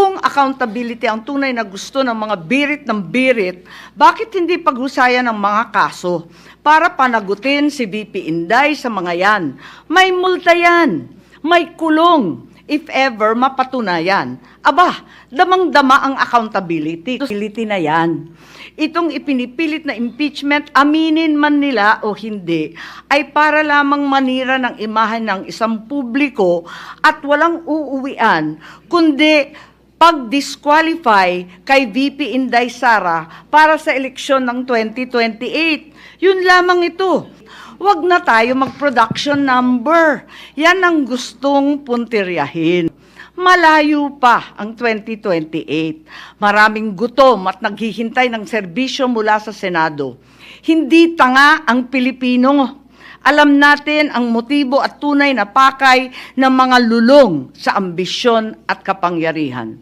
Kung accountability ang tunay na gusto ng mga birit ng birit, bakit hindi paghusayan ng mga kaso para panagutin si VP Inday sa mga yan? May multa yan, may kulong, if ever mapatunayan. Aba, damang-dama ang accountability. Accountability na yan. Itong ipinipilit na impeachment, aminin man nila o hindi, ay para lamang manira ng imahen ng isang publiko at walang uuwian, kundi pag-disqualify kay VP Inday Sara para sa eleksyon ng 2028. Yun lamang ito. Huwag na tayo mag-production number. Yan ang gustong puntiryahin. Malayo pa ang 2028. Maraming gutom at naghihintay ng serbisyo mula sa Senado. Hindi tanga ang Pilipino. Alam natin ang motibo at tunay na pakay ng mga lulong sa ambisyon at kapangyarihan.